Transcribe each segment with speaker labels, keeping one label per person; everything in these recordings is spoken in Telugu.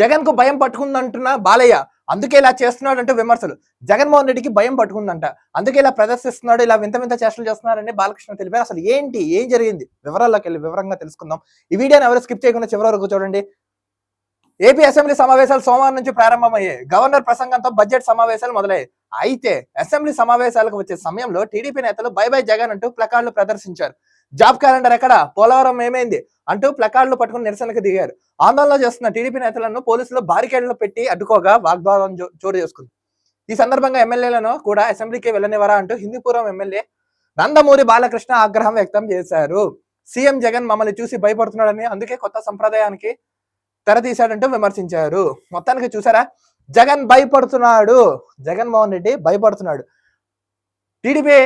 Speaker 1: జగన్కు భయం పట్టుకుందంటున్న బాలయ్య అందుకే ఇలా చేస్తున్నాడు అంటే విమర్శలు. జగన్మోహన్ రెడ్డికి భయం పట్టుకుందంట. అందుకే ఇలా ప్రదర్శిస్తున్నాడు ఇలా వింత వింత చేష్టలు చేస్తున్నారని బాలకృష్ణ తెలిపారు. అసలు ఏంటి? ఏం జరిగింది? వివరాల్లోకి వెళ్ళి వివరంగా తెలుసుకుందాం. ఈ వీడియోని ఎవరు స్కిప్ చేయకుండా చివరి వరకు చూడండి. ఏపీ అసెంబ్లీ సమావేశాలు సోమవారం నుంచి ప్రారంభమయ్యాయి. గవర్నర్ ప్రసంగంతో బడ్జెట్ సమావేశాలు మొదలయ్యాయి. అయితే అసెంబ్లీ సమావేశాలకు వచ్చే సమయంలో టీడీపీ నేతలు బై బై జగన్ అంటూ ప్లకార్డులు ప్రదర్శించారు. జాబ్ క్యాలెండర్ ఎక్కడ? పోలవరం ఏమైంది? అంటూ ప్లకార్డులు పట్టుకుని నిరసనకు దిగారు. ఆందోళన చేస్తున్న టీడీపీ నేతలను పోలీసులు బారికేడ్లు పెట్టి అడ్డుకోగా వాగ్వాదం చోటు చేసుకుంది. ఈ సందర్భంగా ఎమ్మెల్యేలను కూడా అసెంబ్లీకి వెళ్ళనివరా అంటూ హిందూపురం ఎమ్మెల్యే నందమూరి బాలకృష్ణ ఆగ్రహం వ్యక్తం చేశారు. సీఎం జగన్ మమ్మల్ని చూసి భయపడుతున్నాడని అందుకే కొత్త సంప్రదాయానికి తెరతీశాడంటూ విమర్శించారు. మొత్తానికి చూసారా? జగన్ భయపడుతున్నాడు. జగన్మోహన్ రెడ్డి భయపడుతున్నాడు. టీడీపీ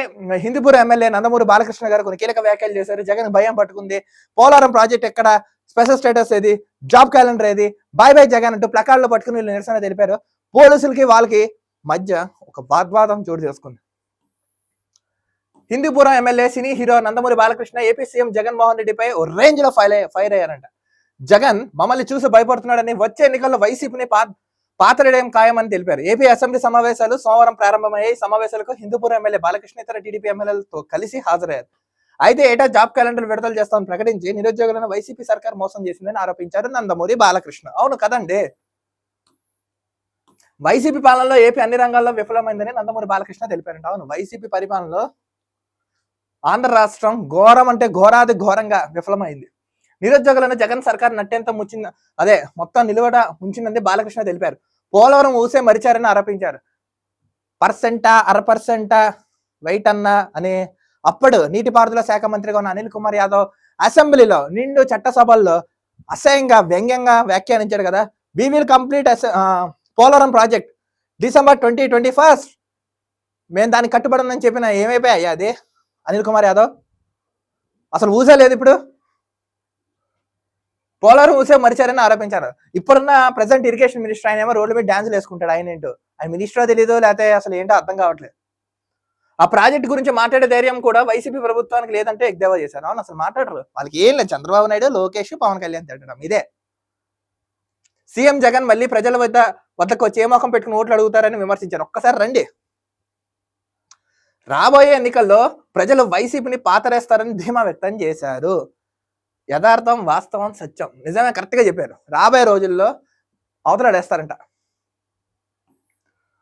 Speaker 1: హిందూపూర్ ఎమ్మెల్యే నందమూరి బాలకృష్ణ గారు కొన్ని కీలక వ్యాఖ్యలు చేశారు. జగన్ భయం పట్టుకుంది. పోలవరం ప్రాజెక్ట్ ఎక్కడ? స్పెషల్ స్టేటస్ ఏది? జాబ్ క్యాలెండర్ ఏది? బాయ్ బాయ్ జగన్ అంటూ ప్లకార్డులు పట్టుకుని వీళ్ళు నిరసన తెలిపారు. పోలీసులకి వాళ్ళకి మధ్య ఒక వాగ్వాదం చోటు చేసుకుంది. Hindupuram MLA cine hero Nandamuri Balakrishna AP CM Jaganmohan రెడ్డిపై ఓ రేంజ్లో ఫైర్ ఫైర్ అయ్యారంట. జగన్ మమ్మల్ని చూసి భయపడుతున్నాడని వచ్చే ఎన్నికల్లో వైసీపీని పా ఖాయమని తెలిపారు. ఏపీ అసెంబ్లీ సమావేశాలు సోమవారం ప్రారంభమయ్యాయి. సమావేశాలకు హిందూపూర్ ఎమ్మెల్యే బాలకృష్ణ ఇతర టీడీపీ ఎమ్మెల్యేలతో కలిసి హాజరయ్యారు. అయితే ఏటా జాబ్ క్యాలెండర్ విడుదల చేస్తామని ప్రకటించి నిరుద్యోగులను వైసీపీ సర్కార్ మోసం చేసిందని ఆరోపించారు నందమూరి బాలకృష్ణ. అవును కదండి? వైసీపీ పాలనలో ఏపీ అన్ని రంగాల్లో విఫలమైందని నందమూరి బాలకృష్ణ తెలిపారంట. అవును వైసీపీ పరిపాలనలో ఆంధ్ర రాష్ట్రం ఘోరం అంటే ఘోరాది ఘోరంగా విఫలమైంది. నిరుద్యోగులను జగన్ సర్కార్ నట్టేంత ముచ్చింది అదే మొత్తం నిలువడ ఉంచిందని బాలకృష్ణ తెలిపారు. పోలవరం ఊసే మరిచారని ఆరోపించారు. పర్సెంటా అర పర్సెంటా వెయిట్ అన్నా అని అప్పుడు నీటిపారుదల శాఖ మంత్రిగా ఉన్న అనిల్ కుమార్ యాదవ్ అసెంబ్లీలో నిండు చట్టసభల్లో అసహ్యంగా వ్యంగ్యంగా వ్యాఖ్యానించాడు కదా. We will complete Polavaram project December twenty twenty first. మేము దానికి కట్టుబడి ఉందని చెప్పిన ఏమైపోయాయి అది? అనిల్ కుమార్ యాదవ్? అసలు ఊసే లేదు ఇప్పుడు? పోలవరం ఊసే మరిచారని ఆరోపించారు. ఇప్పుడున్న ప్రజెంట్ ఇరిగేషన్ మినిస్టర్ ఆయన ఏమో రోడ్ల మీద డాన్సులు వేసుకుంటాడు ఆయన ఏంటో. ఆయన మినిస్టర్ తెలీదు లేకపోతే అసలు ఏంటో అర్థం కావట్లేదు. ఆ ప్రాజెక్ట్ గురించి మాట్లాడే ధైర్యం కూడా వైసీపీ ప్రభుత్వానికి లేదంటే ఎగ్దేవా చేశారు. అవును అసలు మాట్లాడరు. వాళ్ళకి ఏం లేదు. చంద్రబాబు నాయుడు లోకేష్ పవన్ కళ్యాణ్ తిట్టడం ఇదే. సీఎం జగన్ మళ్ళీ ప్రజల వద్ద వద్దకు వచ్చి ఏ మొఖం పెట్టుకుని ఓట్లు అడుగుతారని విమర్శించారు. ఒక్కసారి రండి. రాబోయే ఎన్నికల్లో ప్రజలు వైసీపీని పాతరేస్తారని ధీమా వ్యక్తం చేశారు. యథార్థం వాస్తవం సత్యం. నిజమే కరెక్ట్గా చెప్పారు. రాబోయే రోజుల్లో అవతలాడేస్తారంట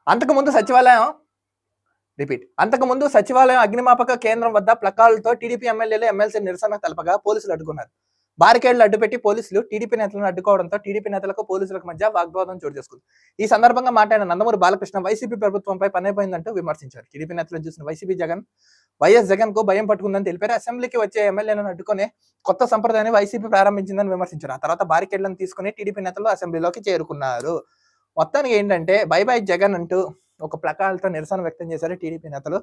Speaker 1: అంతకుముందు సచివాలయం రిపీట్ అంతకుముందు సచివాలయం అగ్నిమాపక కేంద్రం వద్ద ప్లకాలతో టీడీపీ ఎమ్మెల్యేలు ఎమ్మెల్సీ నిరసన తెలపగా పోలీసులు అడ్డుకున్నారు. బారికేడ్లు అడ్డుపెట్టి పోలీసులు టీడీపీ నేతలను అడ్డుకోవడంతో టీడీపీ నేతలకు పోలీసులకు మధ్య వాగ్వాదం చోటు చేసుకుంది. ఈ సందర్భంగా మాట్లాడిన నందమూరి బాలకృష్ణ వైసీపీ ప్రభుత్వంపై పనైపోయిందంటూ విమర్శించారు. టీడీపీ నేతలను చూసిన వైసీపీ జగన్ వైఎస్ జగన్కు భయం పట్టుకుందని తెలిపారు. అసెంబ్లీకి వచ్చే ఎమ్మెల్యేలను అడ్డుకునే కొత్త సంప్రదాయాన్ని వైసీపీ ప్రారంభించిందని విమర్శించారు. ఆ తర్వాత బారికేడ్లను తీసుకుని టీడీపీ నేతలు అసెంబ్లీలోకి చేరుకున్నారు. మొత్తానికి ఏంటంటే బై బై జగన్ అంటూ ఒక ప్లకాలతో నిరసన వ్యక్తం చేశారు టీడీపీ నేతలు.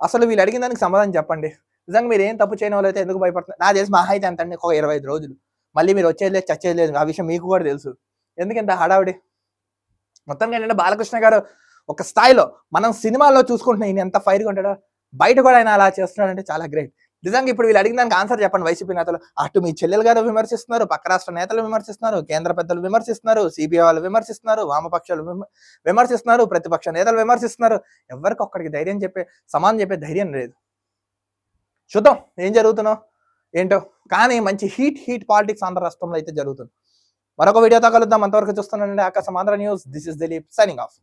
Speaker 1: అసలు వీళ్ళు అడిగిన దానికి సమాధానం చెప్పండి. నిజంగా మీరు ఏం తప్పు చేయని వాళ్ళైతే ఎందుకు భయపడుతున్నారు? నా తెలిసి మహా అయితే ఎంత అండి? ఒక ఇరవై ఐదు రోజులు. మళ్ళీ మీరు వచ్చేది లేదు చచ్చేది లేదు. ఆ విషయం మీకు కూడా తెలుసు. ఎందుకంత హడావిడి? మొత్తం ఏంటంటే బాలకృష్ణ గారు ఒక స్థాయిలో మనం సినిమాల్లో చూసుకుంటున్నాం ఈయన ఎంత ఫైర్గా ఉంటాడో బయట కూడా ఆయన అలా చేస్తున్నాడంటే చాలా గ్రేట్ నిజంగా ఇప్పుడు వీళ్ళు అడిగిన దానికి ఆన్సర్ చెప్పండి వైసీపీ నేతలు. అటు మీ చెల్లెలు గారు విమర్శిస్తున్నారు పక్క రాష్ట్ర నేతలు విమర్శిస్తున్నారు కేంద్ర పెద్దలు విమర్శిస్తున్నారు సిబిఐ వాళ్ళు విమర్శిస్తున్నారు వామపక్షాలు విమ- విమర్శిస్తున్నారు ప్రతిపక్ష నేతలు విమర్శిస్తున్నారు. ఎవరికి ఒక్కడికి ధైర్యం చెప్పే సమానం చెప్పే ధైర్యం లేదు. చూద్దాం ఏం జరుగుతున్నావు ఏంటో. కానీ మంచి హీట్ హీట్ పాలిటిక్స్ ఆంధ్ర రాష్ట్రంలో అయితే జరుగుతుంది. మరొక వీడియోతో కలుద్దాం. అంతవరకు చూస్తున్నానండి ఆకాశం Andhra news this is Dilip signing off